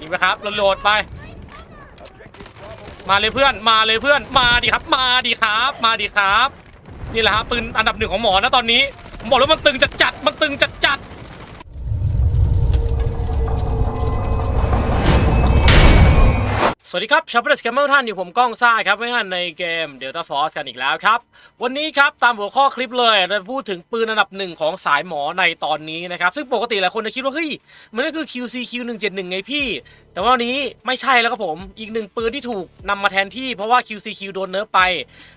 ยิงไปครับโหลดไป มาเลยเพื่อนมาเลยเพื่อนมาดิครับ มาดิครับ มาดิครับ นี่แหละฮะปืนอันดับหนึ่งของหมอนะตอนนี้ผมบอกแล้วมันตึงจัดจัดมันตึงจัดจัด สวัสดีครับชาวเปอร์สแกมเมอร์ท่านอยู่ผมก้องซ่าครับไว้ท่านในเกม Delta Force กันอีกแล้วครับ วันนี้ครับตามหัวข้อคลิปเลยเราจะพูดถึงปืนอันดับหนึ่งของสายหมอในตอนนี้นะครับ ซึ่งปกติหลายคนจะคิดว่า เฮ้ย มันก็คือ QCQ 171 ไงพี่ แต่ว่าวันนี้ไม่ใช่แล้วครับผม อีกหนึ่งปืนที่ถูกนำมาแทนที่เพราะว่า QCQ โดนเนิร์ฟไป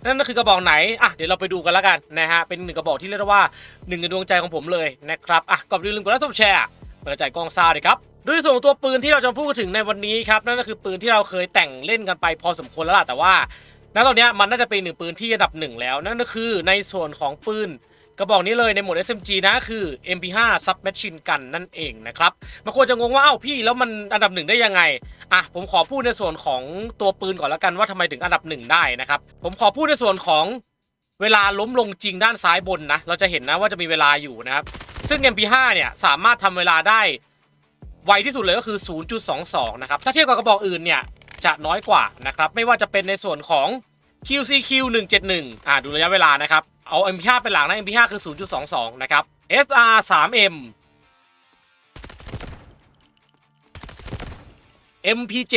นั่นก็คือกระบอกไหนอะเดี๋ยวเราไปดูกันแล้วกันนะฮะเป็นหนึ่งกระบอกที่เรียกว่าหนึ่งในดวงใจของผมเลยนะครับอะก่อนอื่นลืมกดไลค์กดแชร์ เปิดใจกล้องซ่าเลยครับโดยส่วนตัวปืนที่เราจะพูดถึงในวันนี้ครับนั่นก็คือปืนที่เราเคยแต่งเล่นกันไปพอสมควรแล้วล่ะแต่ว่าณตอนนี้มันน่าจะเป็นหนึ่งปืนที่อันดับหนึ่งแล้ว นั่นก็คือในส่วนของปืนกระบอกนี้เลยในโหมด SMG นะคือ MP5 Submachine Gun นั่นเองนะครับบางคนจะงงว่าเอ้าพี่แล้วมันอันดับหนึ่งได้ยังไงอะผมขอพูดในส่วนของตัวปืนก่อนแล้วกันว่าทำไมถึงอันดับหนึ่งได้นะครับผมขอพูดในส่วนของเวลาล้มลงจริงด้านซ้ายบนนะเราจะเห็นนะว่าจะมีเวลาอยู่นะครับ ซึ่ง MP5 เนี่ยสามารถทำเวลาได้ไวที่สุดเลยก็คือ 0.22 นะครับ ถ้าเทียบกับกระบอกอื่นเนี่ยจะน้อยกว่านะครับ ไม่ว่าจะเป็นในส่วนของ QCQ 171อ่าดูระยะเวลานะครับ เอา MP5 เป็นหลักนะ MP5 คือ 0.22 นะครับ SR 3M MP7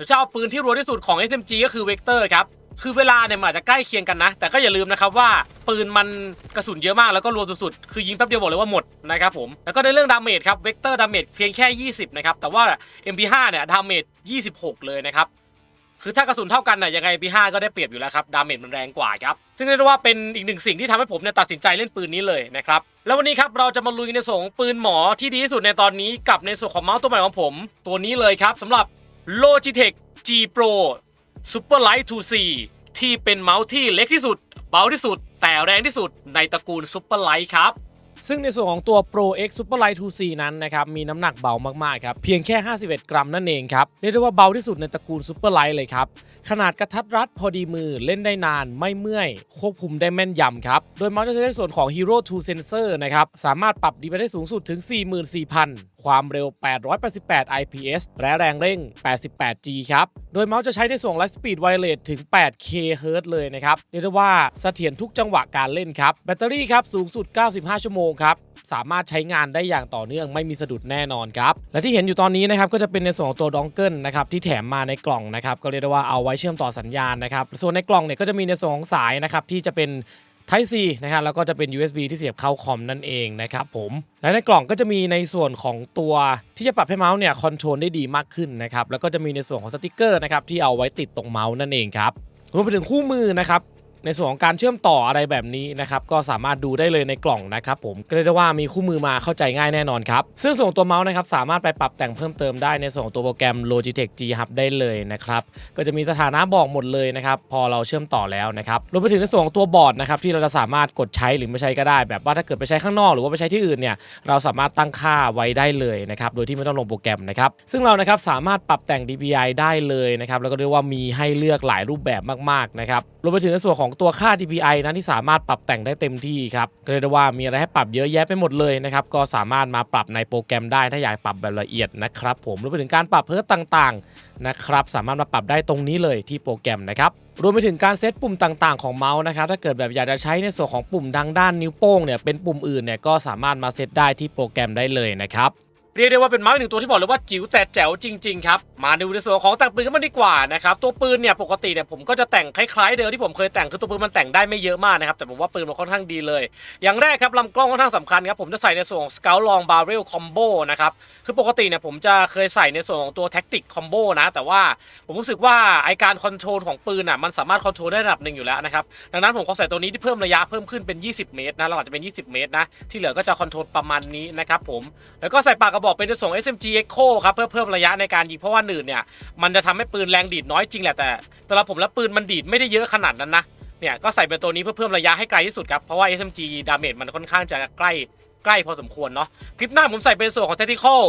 หรือจะเอาปืนที่รัวที่สุดของ SMG ก็คือเวกเตอร์ครับคือเวลาเนี่ยมันอาจจะใกล้เคียงกันนะ แต่ก็อย่าลืมนะครับว่าปืนมันกระสุนเยอะมากแล้วก็รัวสุดๆคือยิงแป๊บเดียวบอกเลยว่าหมดนะครับผม แล้วก็ในเรื่องดาเมจครับเวกเตอร์ดาเมจเพียงแค่ 20 นะครับ แต่ว่า MP5 เนี่ยดาเมจ26 เลยนะครับ คือถ้ากระสุนเท่ากันน่ะยังไง MP5 ก็ได้เปรียบอยู่แล้วครับ ดาเมจมันแรงกว่าครับ ซึ่งเรียกว่าเป็นอีกหนึ่งสิ่งที่ทำให้ผมเนี่ยตัดสินใจเล่นปืนนี้เลยนะครับ แล้ววันนี้ครับเราจะมาลุยในส่วนของปืนหมอที่ดีที่สุดในตอนนี้กับในส่วนของเมาส์ตัวใหม่ของผม ตัวนี้เลยครับสำหรับ Logitech G Pro Super Light 2C ที่เป็นเมาส์ที่เล็กที่สุด เบาที่สุด แต่แรงที่สุดในตระกูล Super Light ครับซึ่งในส่วนของตัว Pro X Super Light 2C นั้นนะครับมีน้ำหนักเบามากๆครับเพียงแค่ 51 กรัมนั่นเองครับเรียกได้ว่าเบาที่สุดในตระกูล Super Light เลยครับ ขนาดกระทัดรัดพอดีมือเล่นได้นานไม่เมื่อย ควบคุมได้แม่นยำครับ โดยเมาส์จะใช้ในส่วนของ Hero 2 Sensor นะครับสามารถปรับดีไปได้สูงสุดถึง 44,000 ความเร็ว 888 IPS และแรงเร่ง 88G ครับ โดยเมาส์จะใช้ในส่วน Light Speed Wireless ถึง 8K Hz เลยนะครับ เรียกได้ว่าเสถียรทุกจังหวะการเล่นครับ แบตเตอรี่ครับ สูงสุด 95 ชั่วโมงครับ สามารถใช้งานได้อย่างต่อเนื่องไม่มีสะดุดแน่นอนครับ และที่เห็นอยู่ตอนนี้นะครับ ก็จะเป็นในส่วนของตัวดองเกิลนะครับ ที่แถมมาในกล่องนะครับ ก็เรียกได้ว่าเอาไว้เชื่อมต่อสัญญาณนะครับ ส่วนในกล่องเนี่ยก็จะมีในส่วนของสายนะครับที่จะเป็น Type C นะครับแล้วก็จะเป็น USB ที่เสียบเข้าคอมนั่นเองนะครับผมและในกล่องก็จะมีในส่วนของตัวที่จะปรับให้เมาส์เนี่ยคอนโทรลได้ดีมากขึ้นนะครับแล้วก็จะมีในส่วนของสติกเกอร์นะครับที่เอาไว้ติดตรงเมาส์นั่นเองครับรวมไปถึงคู่มือนะครับ ในส่วนของการเชื่อมต่ออะไรแบบนี้นะครับก็สามารถดูได้เลยในกล่องนะครับผมก็เรียกได้ว่ามีคู่มือมาเข้าใจง่ายแน่นอนครับซึ่งส่วนของตัวเมาส์นะครับสามารถไปปรับแต่งเพิ่มเติมได้ในส่วนของตัวโปรแกรม Logitech G Hub ได้เลยนะครับก็จะมีสถานะบอกหมดเลยนะครับพอเราเชื่อมต่อแล้วนะครับรวมไปถึงในส่วนของตัวบอร์ดนะครับที่เราจะสามารถกดใช้หรือไม่ใช้ก็ได้ แบบว่าถ้าเกิดไปใช้ข้างนอกหรือว่าไปใช้ที่อื่นเนี่ยเราสามารถตั้งค่าไว้ได้เลยนะครับโดยที่ไม่ต้องลงโปรแกรมนะครับซึ่งเรานะครับสามารถปรับแต่ง DPI ได้เลยนะครับแล้วก็เรียกว่ามีให้เลือกหลายรูปแบบมากๆนะครับรวมไปถึงในส่วนของตัวค่า DPI นะที่สามารถปรับแต่งได้เต็มที่ครับก็เรียกได้ว่ามีอะไรให้ปรับเยอะแยะไปหมดเลยนะครับก็สามารถมาปรับในโปรแกรมได้ถ้าอยากปรับแบบละเอียดนะครับผมรวมไปถึงการปรับเพิ่มต่างๆนะครับสามารถมาปรับได้ตรงนี้เลยที่โปรแกรมนะครับรวมไปถึงการเซตปุ่มต่างๆของเมาส์นะครับถ้าเกิดแบบอยากจะใช้ในส่วนของปุ่มทางด้านนิ้วโป้งเนี่ยเป็นปุ่มอื่นเนี่ยก็สามารถมาเซตได้ที่โปรแกรมได้เลยนะครับ เรียกได้ว่าเป็นมาส์หนึ่งตัวที่บอกเลยว่าจิ๋วแต่แจ๋วจริงๆครับมาดูในส่วนของแต่งปืนกันบ้างดีกว่านะครับตัวปืนเนี่ยปกติเนี่ยผมก็จะแต่งคล้ายๆเดิมที่ผมเคยแต่งคือตัวปืนมันแต่งได้ไม่เยอะมากนะครับแต่ผมว่าปืนมันค่อนข้างดีเลย อย่างแรกครับลำกล้องค่อนข้างสำคัญครับผมจะใส่ในส่วนของ Scout Long Barrel Combo นะครับคือปกติเนี่ยผมจะเคยใส่ในส่วนของตัว Tactic Combo นะแต่ว่าผมรู้สึกว่าไอการคอนโทรลของปืนอะมันสามารถคอนโทรลได้ระดับหนึ่งอยู่แล้วนะครับดังนั้นผมขอใส่ตัวนี้ที่เพิ่มระยะเพิ่มขึ้นเป็น 20 เมตรนะเราอาจจะเป็น 20 เมตรนะที่เหลือก็จะคอนโทรลประมาณนี้นะครับผมแล้วก็ใส่ปากกระบอกเป็นในส่วนของ SMG Echo ครับเพื่อเพิ่มระยะในการยิงเพราะว่าหนืดเนี่ยมันจะทำให้ปืนแรงดีดน้อยจริงแหละแต่แต่ละผมแล้วปืนมันดีดไม่ได้เยอะขนาดนั้นนะเนี่ยก็ใส่เป็นตัวนี้เพื่อเพิ่มระยะให้ไกลที่สุดครับเพราะว่า SMG ดาเมจมันค่อนข้างจะใกล้ใกล้พอสมควรเนาะคลิปหน้าผมใส่เป็นส่วนของ Tactical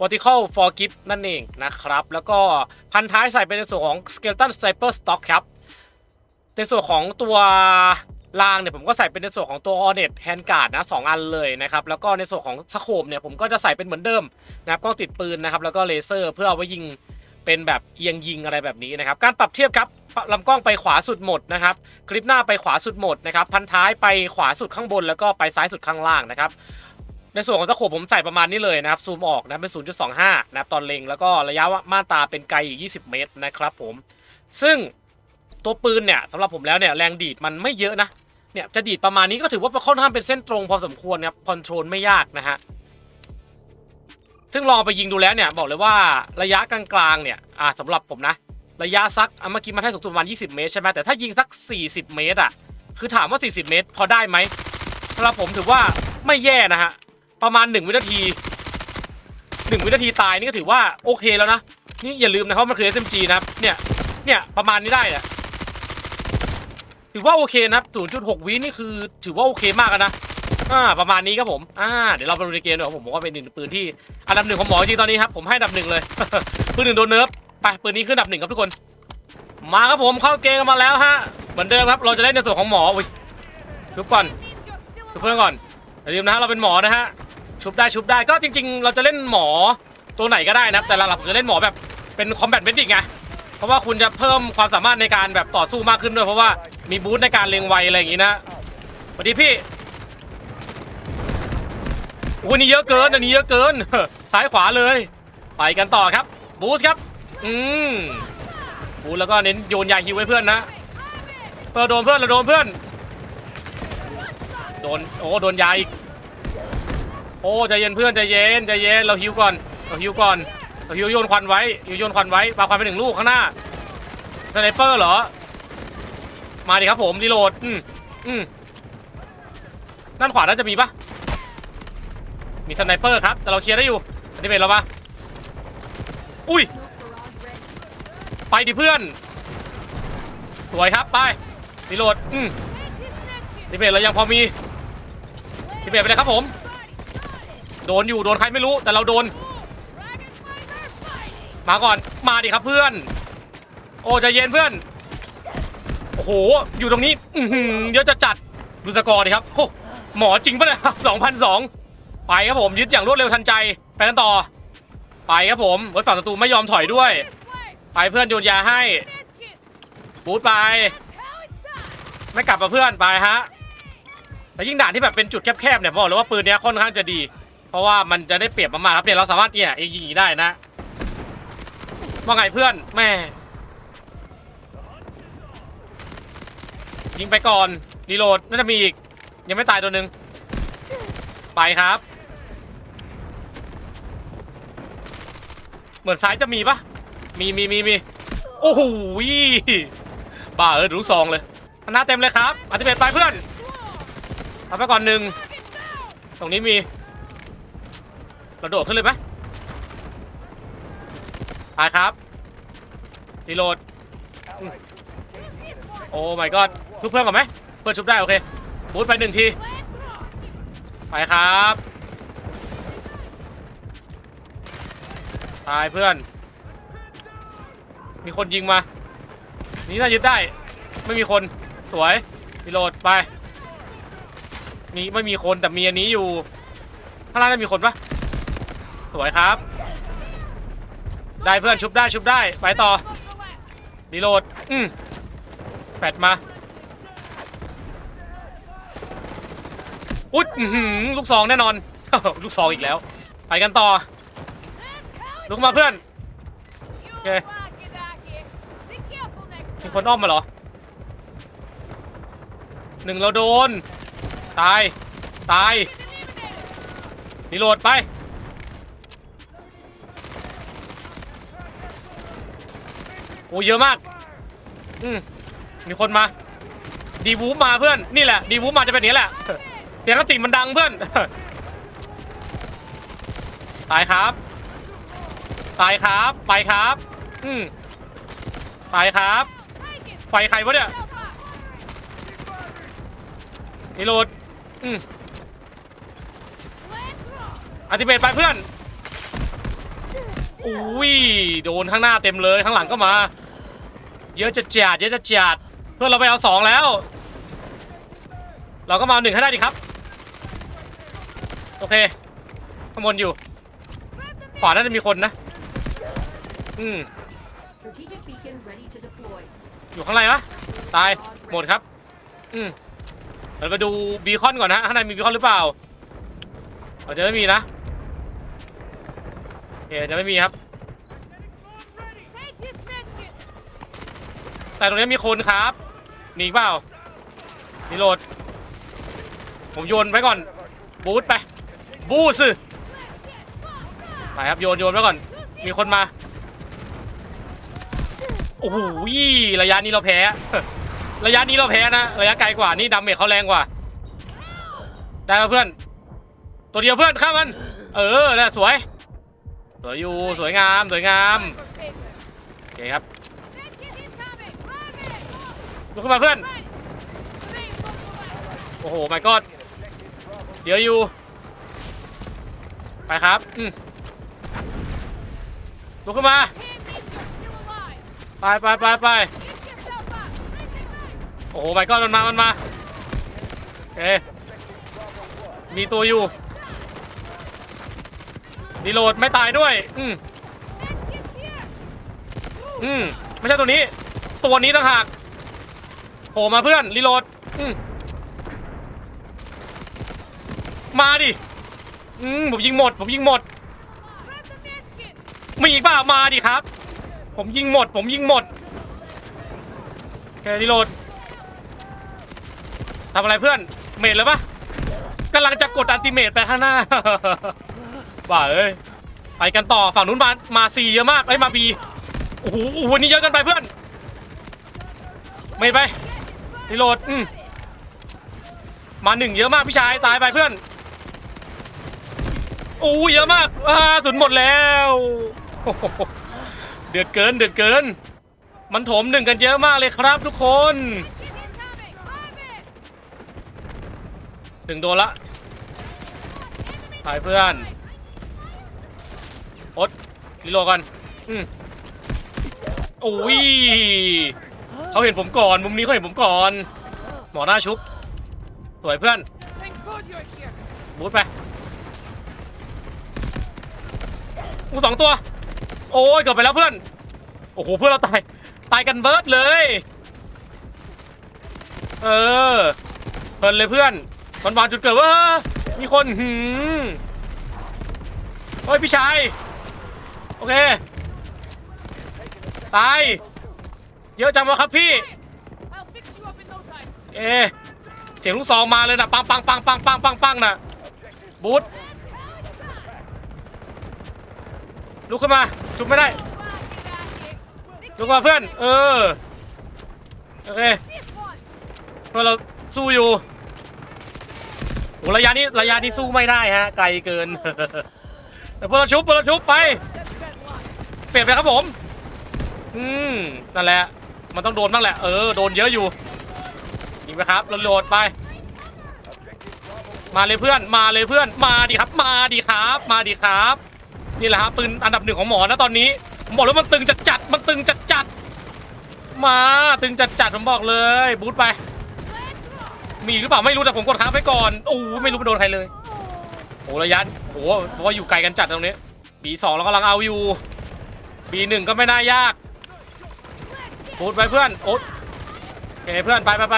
Vertical for Grip นั่นเองนะครับแล้วก็พันท้ายใส่เป็นในส่วนของ Skeleton Sniper Stock ครับในส่วนของตัว รางเนี่ยผมก็ใส่เป็นในส่วนของตัวออเน็ตแฮนการ์ดนะสองอันเลยนะครับ แล้วก็ในส่วนของสโคปเนี่ยผมก็จะใส่เป็นเหมือนเดิมนะครับกล้องติดปืนนะครับ แล้วก็เลเซอร์เพื่อเอาไว้ยิงเป็นแบบเอียงยิงอะไรแบบนี้นะครับ การปรับเทียบครับลำกล้องไปขวาสุดหมดนะครับ คลิปหน้าไปขวาสุดหมดนะครับ พันท้ายไปขวาสุดข้างบน แล้วก็ไปซ้ายสุดข้างล่างนะครับ ในส่วนของตะโขบผมใส่ประมาณนี้เลยนะครับ ซูมออกนะเป็น 0.25 นะครับตอนเล็ง แล้วก็ระยะม่านตาเป็นไกลอีก20 เมตรนะครับผม ซึ่งตัวปืนเนี่ยสำหรับผมแล้วเนี่ยแรงดีดมันไม่เยอะนะ เนี่ยจะดีดประมาณนี้ก็ถือว่าค่อนข้างเป็นเส้นตรงพอสมควรครับคอนโทรลไม่ยากนะฮะซึ่งลองไปยิงดูแล้วเนี่ยบอกเลยว่าระยะกลางๆเนี่ยอ่าสำหรับผมนะ ระยะสักอะเมื่อกี้มันให้สูงสุดประมาณ 20 เมตรใช่ไหมแต่ถ้ายิงสัก 40 เมตรอะคือถามว่า 40 เมตร พอได้ไหมสำหรับผมถือว่าไม่แย่นะฮะประมาณ 1 วินาที 1 วินาทีตายนี่ก็ถือว่าโอเคแล้วนะนี่อย่าลืมนะครับมันคือ SMG นะครับเนี่ยเนี่ยประมาณนี้ได้อะ ถือว่าโอเคนะครับ 0.6 วินี่คือถือว่าโอเคมากนะ อ่า ประมาณนี้ครับผม อ่า เดี๋ยวเราไปดูในเกมดีกว่าผมบอกว่าเป็นหนึ่งปืนที่อันดับหนึ่งของหมอจริงตอนนี้ครับ ผมให้อันดับหนึ่งเลย ปืนหนึ่งโดนเนิร์ฟ ไป ปืนนี้ขึ้นอันดับหนึ่งครับทุกคน มาครับผมเข้าเกมกันมาแล้วฮะ เหมือนเดิมครับ เราจะเล่นในส่วนของหมออุ้ยชุบก่อน ชุบเพื่อนก่อน อย่าลืมนะฮะเราเป็นหมอนะฮะ ชุบได้ชุบได้ก็จริง ๆ เราจะเล่นหมอตัวไหนก็ได้นะครับ แต่หลักๆผมจะเล่นหมอแบบเป็นคอมแบทเมดิกไง เพราะว่าคุณจะเพิ่มความสามารถในการแบบต่อสู้มากขึ้นด้วย เพราะว่ามีบูสต์ในการเล็งไวอะไรอย่างงี้นะสวัสดีพี่โอ้ยนี่เยอะเกินอันนี้เยอะเกิน ซ้ายขวาเลย ไปกันต่อครับ บูสครับ อืมบูสแล้วก็เน้นโยนยาฮิวไว้เพื่อนนะเพื่อโดนเพื่อนเราโดนเพื่อน โดนโอ้โดนยาอีก โอ้ใจเย็นเพื่อนใจเย็นใจเย็นเราฮิวก่อนเราฮิวก่อน ฮิวโยนควันไว้ฮิวโยนควันไว้ปาควันไปหนึ่งลูกข้างหน้าสไนเปอร์เหรอ มาดิครับผมรีโหลดอืมอืมด้านขวาน่าจะมีปะมีสไนเปอร์ครับ แต่เราเคลียร์ได้อยู่อันนี้เป็นเราปะอุ้ย ไปดิเพื่อน สวยครับไปรีโหลดอืมดิเบตเรายังพอมีดิเบตไปเลยครับผม โดนอยู่โดนใครไม่รู้แต่เราโดน มาก่อนมาดิครับเพื่อน โอ้ใจเย็นเพื่อนโอ้โหอยู่ตรงนี้อืเดี๋ยวจะจัดดูสกอร์ดิครับโอ้หมอจริงปะเนี่ยสองพันสองไปครับผมยึดอย่างรวดเร็วทันใจไปกันต่อ ไปครับผมรถฝั่งศัตรูไม่ยอมถอยด้วย ไปเพื่อนโยนยาให้บูทไป ไม่กลับมาเพื่อนไปฮะแล้วยิ่งด่านที่แบบเป็นจุดแคบๆเนี่ยบอกเลยว่าปืนเนี้ยค่อนข้างจะดี เพราะว่ามันจะได้เปรียบมากๆครับเนี่ยเราสามารถเนี่ยเองยิงได้นะ ว่าไงเพื่อนแม่ยิงไปก่อนรีโหลดน่าจะมีอีก ยังไม่ตายตัวหนึ่งไปครับ เหมือนซ้ายจะมีปะมีมีมีมีโอ้โหบ้าเออดูซองเลยหน้าเต็มเลยครับอธิเบตไปเพื่อนทำไปก่อนหนึ่งตรงนี้มีเราโดดขึ้นเลยไหม ไปครับรีโหลดโอ้ my god ชุบเพื่อนก่อนไหมเพื่อนชุบได้โอเคบูทไปหนึ่งที ไปครับตายเพื่อน มีคนยิงมา นี่น่ายึดได้ ไม่มีคนสวยรีโหลดไปมีไม่มีคนแต่มีอันนี้อยู่ข้างล่างน่ามีคนปะสวยครับ ได้เพื่อนชุบได้ชุบได้ไปต่อรีโหลดอืมแปดมาอุ๊ยลูกซองแน่นอน ลูกซองอีกแล้ว ไปกันต่อ ลุกมาเพื่อนโอเคมีคนอ้อมมาเหรอหนึ่งเราโดน ตาย ตายรีโหลดไป อ้เยอะมาก อืมมีคนมา ดีวูฟมาเพื่อน นี่แหละ ดีวูฟมาจะเป็นอย่างนี้แหละ เสียงกระติมันดังเพื่อน ตายครับ ตายครับ ไปครับ อืมตายครับ ไฟใครวะเนี่ยรีโหลด อืมอัติเบตไปเพื่อนอุ้ย โดนข้างหน้าเต็มเลย ข้างหลังก็มา เยอะจะจัดเยอะจะจัดเพื่อนเราไปเอาสองแล้ว เราก็มาเอาหนึ่งให้ได้ดีครับ โอเคข้างบนอยู่ขวาน่าจะมีคนนะอืม Strategic beacon ready to deploy. อยู่ข้างในปะตายหมดครับ อืมเดี๋ยวไปดูบีคอนก่อนนะข้างในมีบีคอนหรือเปล่าอาจจะไม่มีนะโอเคจะไม่มีครับ แต่ตรงนี้มีคนครับมีอีเปล่ารีโหลด ผมโยนไว้ก่อน บูทไป บูสไปครับโยนโยนไว้ก่อน มีคนมา โอ้โหระยะนี้เราแพ้ ระยะนี้เราแพ้นะ ระยะไกลกว่า นี่ดาเมจเขาแรงกว่า ได้ปะเพื่อน ตัวเดียวเพื่อนข้ามัน เออน่ะสวย สวยอยู่ สวยงาม สวยงาม โอเคครับ ลุกขึ้นมาเพื่อน โอ้โห my god เดี๋ยวอยู่ ไปครับ อืมลุกขึ้นมา ไปไปไปไปโอ้โห my god มันมา มันมาโอเคมีตัวอยู่รีโหลดไม่ตายด้วย อืมอืมไม่ใช่ตัวนี้ ตัวนี้ต่างหาก ผล่มาเพื่อนรีโหลดอืมมาดิอืมผมยิงหมด ผมยิงหมด มีอีกเปล่ามาดิครับ ผมยิงหมด ผมยิงหมดโอเครีโหลดทำอะไรเพื่อนเมดเลยปะกำลังจะกดอัลติเมทไปข้างหน้า บ้าเอ้ยไปกันต่อฝั่งนู้นมามาซีเยอะมากเอ้ยมาบีโอ้โหโอ้โหนี่เยอะกันไปเพื่อนเมดไป รีโหลดอืมมาหนึ่งเยอะมากพี่ชายตายไปเพื่อนโอ้เยอะมากอ่าสุนหมดแล้วโอ้โหเดือดเกินเดือดเกิน มันถมหนึ่งกันเยอะมากเลยครับทุกคนถึงโดนละไปเพื่อนอดรีโหลดก่อนอืมโอ้ย เขาเห็นผมก่อน มุมนี้เขาเห็นผมก่อน หมอหน้าชุบ สวยเพื่อน บูทไปอู้สองตัว โอ้ยเกือบไปแล้วเพื่อน โอ้โห เพื่อนเราตาย ตายกันเบิร์ดเลย เออ เพลินเลยเพื่อนมันวางจุดเกิดว่ามีคนหืมเฮ้ยพี่ชาย โอเค ตาย เยอะจังวะครับพี่ เอเสียงลูกซองมาเลยนะปังปังปังปังปังปังปังนะบูทลุกขึ้นมาชุบไม่ได้ลุกมาเพื่อน เออโอเคเพื่อนเราสู้อยู่โหระยะนี้ระยะนี้สู้ไม่ได้ฮะไกลเกินแต่พวกเราชุบพวกเราชุบไป เปลี่ยนไปครับผม อืมนั่นแหละ มันต้องโดนบ้างแหละ เออ โดนเยอะอยู่ยิงไปครับโหลดไป มาเลยเพื่อน มาเลยเพื่อน มาดิครับ มาดิครับ มาดิครับ นี่แหละครับปืนอันดับหนึ่งของหมอนะตอนนี้ผมบอกแล้วมันตึงจัดจัด มันตึงจัดจัด มาตึงจัดจัดผมบอกเลยบูทไป มีหรือเปล่าไม่รู้แต่ผมกดค้างไปก่อนโอ้ไม่รู้ไปโดนใครเลยโอ้ระยะโอ้โหเพราะว่าอยู่ไกลกันจัดตรงนี้บีสองเรากำลังเอาอยู่บีหนึ่งก็ไม่น่ายาก บูทไปเพื่อนโอ๊ตโอเคเพื่อนไปไปไป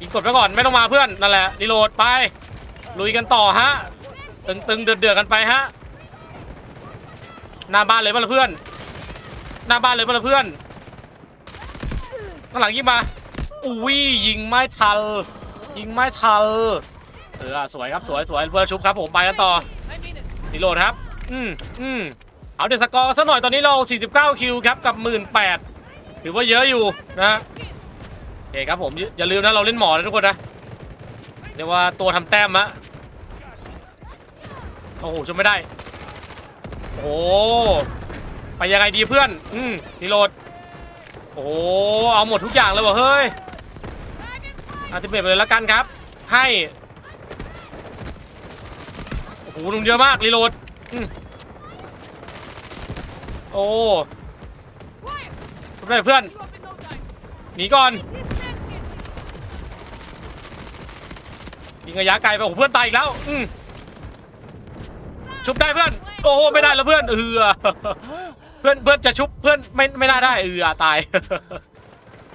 ยิงกดไปก่อนไม่ต้องมาเพื่อนนั่นแหละรีโหลดไปลุยกันต่อฮะตึงตึงเดือดเดือดกันไปฮะหน้าบ้านเลยป่ะล่ะเพื่อนหน้าบ้านเลยป่ะล่ะเพื่อนข้างหลังยิงมาอุ้ยยิงไม่ทันยิงไม่ทันเออสวยครับสวยสวยเพื่อนชุบครับผมไปกันต่อรีโหลดครับ อืมอืม เอาเดสกอร์ซะหน่อยตอนนี้เรา 49 คิวครับกับ 18,000ถือว่าเยอะอยู่นะโอเคครับผมอย่าลืมนะเราเล่นหมอนะทุกคนนะเรียกว่าตัวทำแต้มอะโอ้โหช่วยไม่ได้ โอ้ไปยังไงดีเพื่อน อืมรีโหลด โอ้เอาหมดทุกอย่างเลยวะเฮ้ยอาติเมตไปเลยแล้วกันครับ ให้ โอ้โหลุงเยอะมากรีโหลดอืม โอ้ Quiet. ทำได้เพื่อน You up in no time. หนีก่อน This medkit. ยิงระยะไกลไปโอ้โหเพื่อนตายอีกแล้ว อืมชุบได้เพื่อน โอ้โหไม่ได้แล้วเพื่อนเออเพื่อนเพื่อนจะชุบเพื่อนไม่ไม่น่าได้เออตาย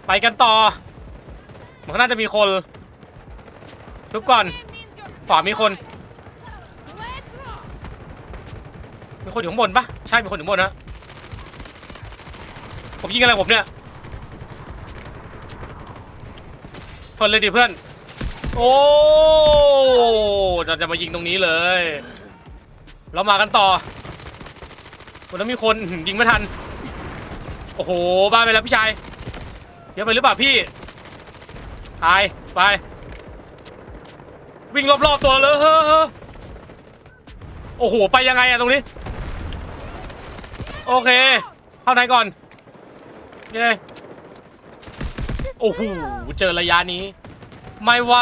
ไปกันต่อมันน่าจะมีคนชุบก่อน It means you're ขวามีคน Let's go. มีคนอยู่ข้างบนปะใช่มีคนอยู่ข้างบนนะ ผมยิงอะไรผมเนี่ยเพื่อนเลยดิเพื่อน โอ้เราจะมายิงตรงนี้เลย เรามากันต่อวันนั้นมีคนยิงไม่ทัน โอ้โห บ้าไปแล้วพี่ชายเยอะไปหรือเปล่าพี่ตายไป วิ่งรอบๆตัวเลยเฮ้อเฮ้อโอ้โห ไปยังไงอะตรงนี้ โอเค เข้าในก่อน เย้โอ้โหเจอระยะนี้ ไม่ไหว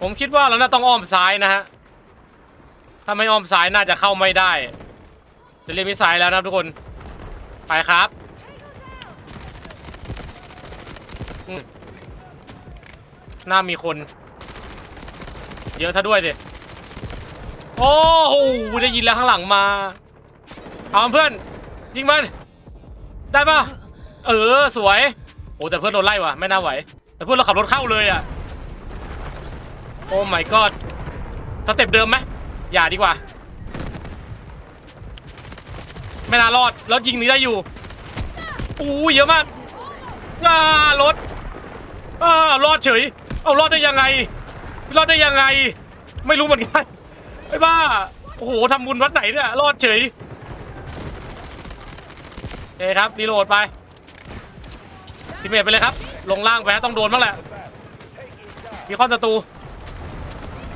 ผมคิดว่าเราน่าต้องอ้อมซ้ายนะฮะถ้าไม่อ้อมซ้ายน่าจะเข้าไม่ได้ จะเรียนมิสไซล์แล้วนะทุกคนไปครับอืมน่ามีคน เยอะถ้าด้วยดิโอ้โหได้ยินแล้วข้างหลังมา เอาเพื่อน ยิงมัน ได้ปะ เออสวยโอ้แต่เพื่อนโดนไล่ว่ะไม่น่าไหว แต่เพื่อนเราขับรถเข้าเลยอะโอ้ my god สเต็ปเดิมไหมอย่าดีกว่า ไม่น่ารอดแล้วยิงนี้ได้อยู่อู้เยอะมากอ่ารถอ่ารอดเฉย เอารอดได้ยังไง รอดได้ยังไง ไม่รู้เหมือนกันไอ้บ้าโอ้โหทำบุญวัดไหนเนี่ยรอดเฉยโอเคครับรีโหลดไป ทีเมทไปเลยครับ ลงล่างไปฮะต้องโดนบ้างแหละ มีข้อศัตรู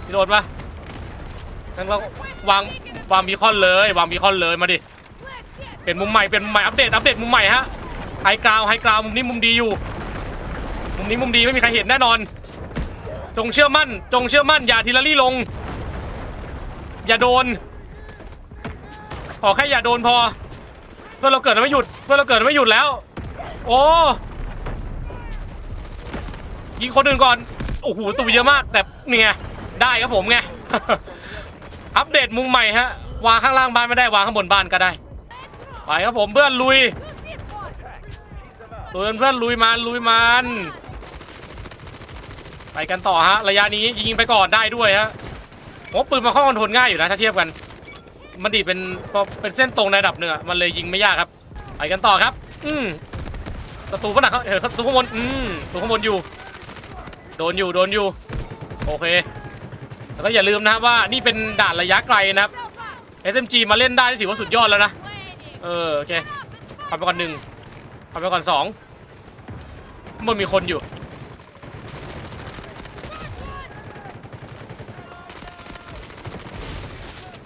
รีโหลดมางั้นเราวางวางบีคอนเลยวางบีคอนเลยมาดิเป็นมุมใหม่เป็นมุมใหม่อัปเดตอัปเดตมุมใหม่ฮะไฮกราวไฮกราวมุมนี้มุมดีอยู่ มุมนี้มุมดีไม่มีใครเห็นแน่นอน จงเชื่อมั่น จงเชื่อมั่นอย่าทีละรี่ลง อย่าโดนขอแค่อย่าโดนพอเพื่อเราเกิดไม่หยุดเพื่อเราเกิดไม่หยุดแล้ว โอ้ ยิงคนอื่นก่อน โอ้โหตัวเยอะมาก แต่เนี่ยได้ครับผมไง อัปเดตมุมใหม่ฮะ วางข้างล่างบ้านไม่ได้วางข้างบนบ้านก็ได้ ไปครับผมเพื่อนลุย use this one. เพื่อนเพื่อนลุยมันลุยมัน ไปกันต่อฮะ ระยะนี้ยิงไปก่อนได้ด้วยฮะผมปืนมันค่อนข้างคอนโทรลง่ายอยู่นะถ้าเทียบกัน มันดีเป็นเป็นเส้นตรงในระดับหนึ่งอมันเลยยิงไม่ยากครับ ไปกันต่อครับ อืมประตูขนาดเขาเออประตูข้างบน อืมประตูข้างบนอยู่ โดนอยู่โดนอยู่ โอเคแต่ก็อย่าลืมนะว่านี่เป็นด่านระยะไกลนะครับ SMG มาเล่นได้ถือว่าสุดยอดแล้วนะ เออโอเคทำไปก่อนหนึ่งทำไปก่อนสองมันมีคนอยู่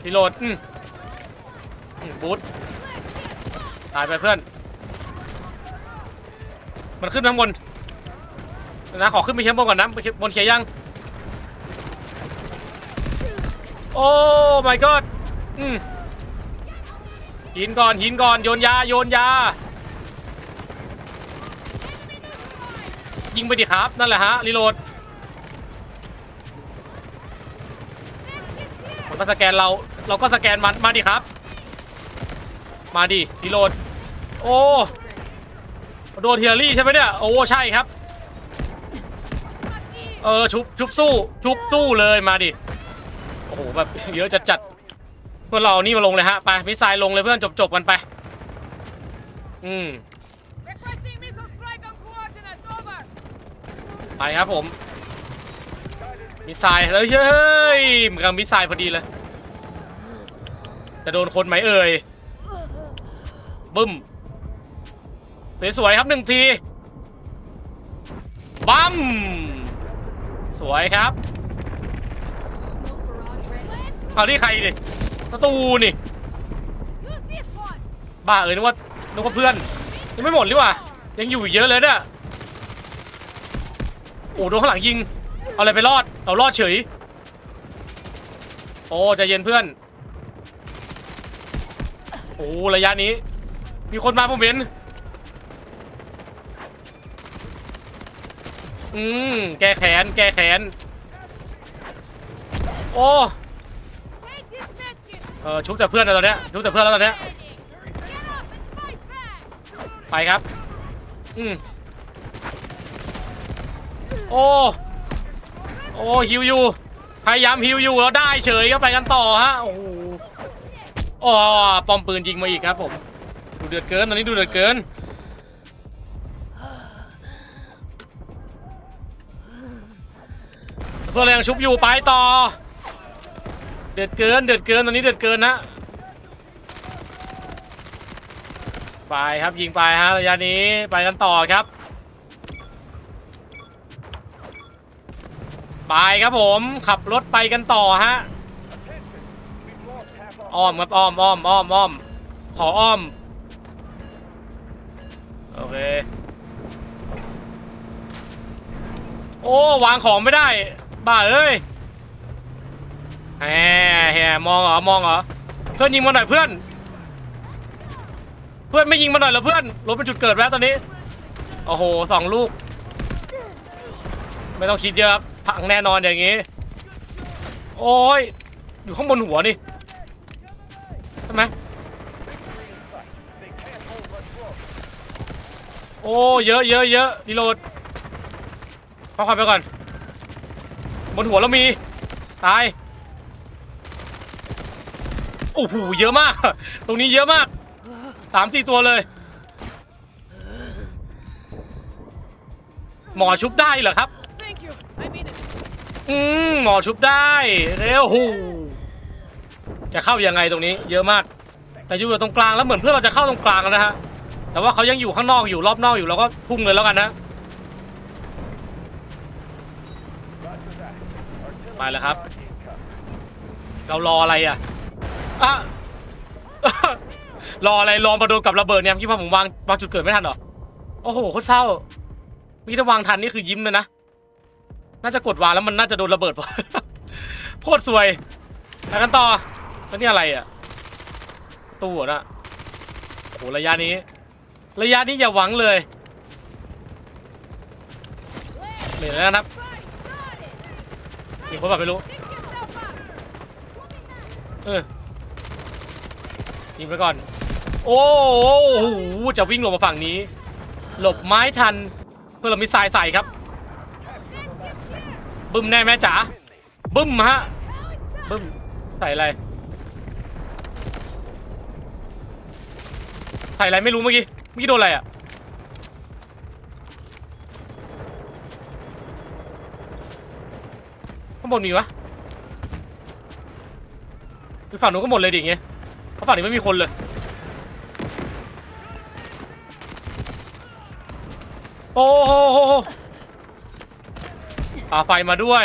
รีโหลดอืมบูทตายไปเพื่อน มันขึ้นไปข้างบน นะขอขึ้นไปข้างบนก่อนนะบนเขียยัง โอ้ my god อืมหินก่อนหินก่อนโยนยาโยนยา ยิงไปดิครับ นั่นแหละฮะรีโหลดมันก็สแกนเราเราก็สแกนมันมาดิครับ มาดิรีโหลด โอ้โดนเทียรี่ใช่ไหมเนี่ย โอ้ใช่ครับ เออชุบชุบสู้ชุบสู้เลยมาดิโอ้โหแบบเยอะจัดจัดๆเพื่อนเราเอานี่มาลงเลยฮะไปมิสไซล์ลงเลยเพื่อนจบจบๆกันไป อืม Requesting missile strike on coordinates. Over. ไปครับผมมิสไซล์เฮ้ยเฮ้ยเหมือนกับมิสไซล์พอดีเลยจะโดนคนไหมเอ่ยบึ้มสวยๆครับหนึ่งทีบัมส วยครับ เอาที่ใครดิประตูนี่ บ้าเอ้ยนึกว่านึกว่าเพื่อน ยังไม่หมดหรือวะยังอยู่อีกเยอะเลยเนี่ยโอ้โดนข้างหลังยิง เอาอะไรไปรอด เอารอดเฉย โอ้ใจเย็นเพื่อน โอ้ระยะนี้ มีคนมาผมเห็น อืมแก้แขน แก้แขน โอ้เออชุบแต่เพื่อนนะตอนเนี้ยชุบแต่เพื่อนแล้วตอนเนี้ยไปครับ อืมโอ้ โอ้ฮิวอยู่ พยายามฮิวอยู่แล้วได้เฉยก็ไปกันต่อฮะ โอ้โหอ๋อปอมปืนยิงมาอีกครับผม ดูเดือดเกิน ตอนนี้ดูเดือดเกิน โซเลียงชุบอยู่ไปต่อ เดือดเกินเดือดเกินตอนนี้เดือดเกินนะไปครับยิงไปฮะระยะนี้ไปกันต่อครับไปครับผมขับรถไปกันต่อฮะอ้อมครับอ้อมอ้อมอ้อมอ้อมขออ้อมโอเคโอ้วางของไม่ได้ บ้าเอ้ยแหมแหมมองเหรอมองเหรอเพื่อนยิงมาหน่อยเพื่อน เพื่อนไม่ยิงมาหน่อยเหรอเพื่อนรถเป็นจุดเกิดแล้วตอนนี้โอ้โหสองลูก ไม่ต้องคิดเยอะครับพังแน่นอนอย่างงี้ โอ้ยอยู่ข้างบนหัวนี่ใช่ไหมโอ้เยอะเยอะเยอะรีโหลดพักความไปก่อน บนหัวเรามี ตาย โอ้โห เยอะมาก ตรงนี้เยอะมาก สามสี่ตัวเลย หมอชุบได้เหรอครับ อืมหมอชุบได้เร็วหูจะเข้ายังไงตรงนี้ เยอะมาก แต่อยู่ตรงกลางแล้วเหมือนเพื่อนเราจะเข้าตรงกลางแล้วนะฮะ แต่ว่าเขายังอยู่ข้างนอกอยู่รอบนอกอยู่เราก็พุ่งเลยแล้วกันนะ ไปแล้วครับ เรารออะไรอะอะรออะไรรอมาโดนกับระเบิดเนี่ยคิดว่าผมวางวางจุดเกิดไม่ทันหรอ โอ้โหโคตรเศร้าเมื่อกี้ถ้าวางทันนี่คือยิ้มเลยนะ น่าจะกดวางแล้วมันน่าจะโดนระเบิดพอโคตรสวยไปกันต่อแล้วนี่อะไรอะ ตู้นะโอ้โหระยะนี้ ระยะนี้อย่าหวังเลยเหนื่อยแล้วนะครับีคนแบบไม่รู้ เออยิงไปก่อน โอ้โหจะวิ่งหลบมาฝั่งนี้ หลบไม้ทัน เพื่อเรามีสายใส่ครับ บึ้มแน่แม่จ๋า บึ้มฮะ บึ้ม ใส่อะไร ใส่อะไรไม่รู้เมื่อกี้ เมื่อกี้โดนอะไรอะ ข้างบนมีวะคือฝั่งนู้นก็หมดเลยดิอย่างเงี้ยเพราะฝั่งนี้ไม่มีคนเลย โอ้โหโหโหปาไฟมาด้วย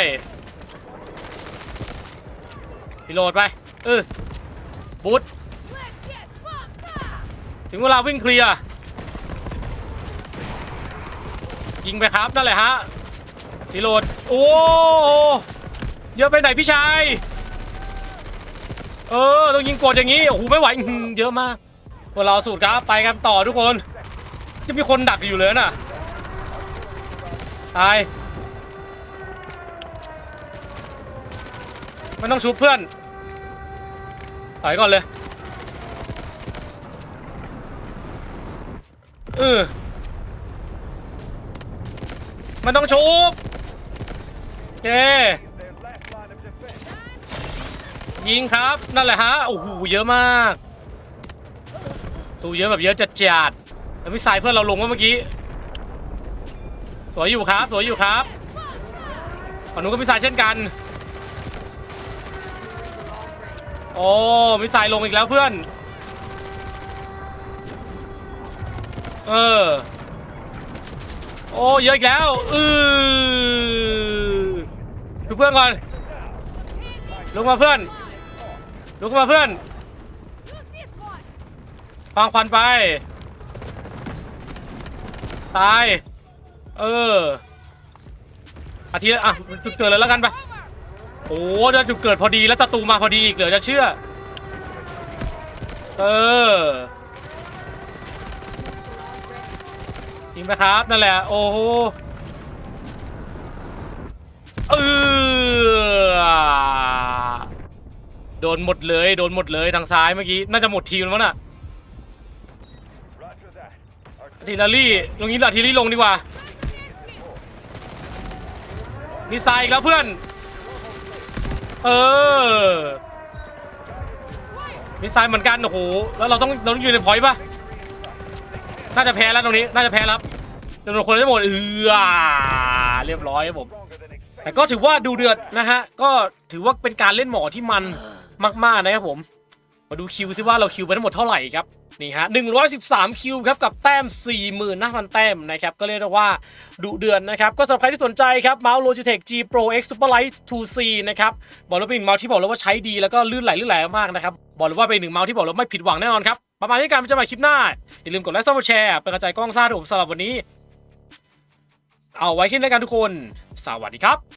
รีโหลดไปเออบูทถึงเวลาวิ่งเคลียร์ยิงไปครับนั่นแหละฮะรีโหลด โอ้ เยอะไปไหนพี่ชาย เออต้องยิงกดอย่างนี้โอ้โหไม่ไหวอื้อหือเยอะมากพวกเราสูตรครับไปกันต่อทุกคนจะมีคนดักอยู่เลยน่ะตายมันต้องชุบเพื่อนถอยก่อนเลยเออมันต้องชุบโอเค ยิงครับ นั่นแหละฮะ โอ้โห เยอะมากตูเยอะแบบเยอะจัดจัดแล้วมิสไซเพื่อนเราลงว่าเมื่อกี้ สวยอยู่ครับ สวยอยู่ครับฝั่งนู้นก็มิสไซเช่นกัน โอ้ มิสไซลงอีกแล้วเพื่อน เออ โอ้เยอะอีกแล้วอือดูเพื่อนก่อน ลงมาเพื่อน ลุกขึ้นมาเพื่อนฟังควันไป ตาย เอออาทิตย์อะจุดเกิดเลยแล้วกันไปโอ้เดี๋ยวจุดเกิดพอดีแล้วศัตรูมาพอดีอีกเหลือจะเชื่อ เออยิงไปครับ นั่นแหละ โอ้โห โดนหมดเลย โดนหมดเลยทางซ้ายเมื่อกี้ น่าจะหมดทีมแล้วน่ะอทิลลารี่ตรงนี้อาร์ทิลลี่ลงดีกว่ามีทรายอีกแล้วเพื่อน เออมีทรายเหมือนกัน โอ้โห แล้วเราต้องเราต้องอยืนในพอยต์ป่ะ น่าจะแพ้แล้วตรงนี้ น่าจะแพ้แล้วจำนวนคนจะหมดเออเรียบร้อยครับผม แต่ก็ถือว่าดูเดือดนะฮะ ก็ถือว่าเป็นการเล่นหมอที่มัน มากๆนะครับผม มาดูคิวซิว่าเราคิวไปทั้งหมดเท่าไหร่ครับนี่ฮะ113 คิวครับกับแต้ม 45,000 แต้มนะครับก็เรียกได้ว่าดุเดือดนะครับก็สำหรับใครที่สนใจครับเมาส์ Logitech G Pro X Superlight 2C นะครับบอกเลยว่าเป็นหนึ่งเมาส์ที่บอกเลยว่าใช้ดีแล้วก็ลื่นไหลลื่นไหลมากนะครับบอกเลยว่าเป็นหนึ่งเมาส์ที่บอกเลยว่าไม่ผิดหวังแน่นอนครับประมาณนี้การจะมาคลิปหน้าอย่าลืมกดไลค์ซับสไครต์แชร์เป็นกระจายกล้องซ่าด้วยผมสำหรับวันนี้ เอาไว้แค่นี้แล้วกันทุกคน สวัสดีครับ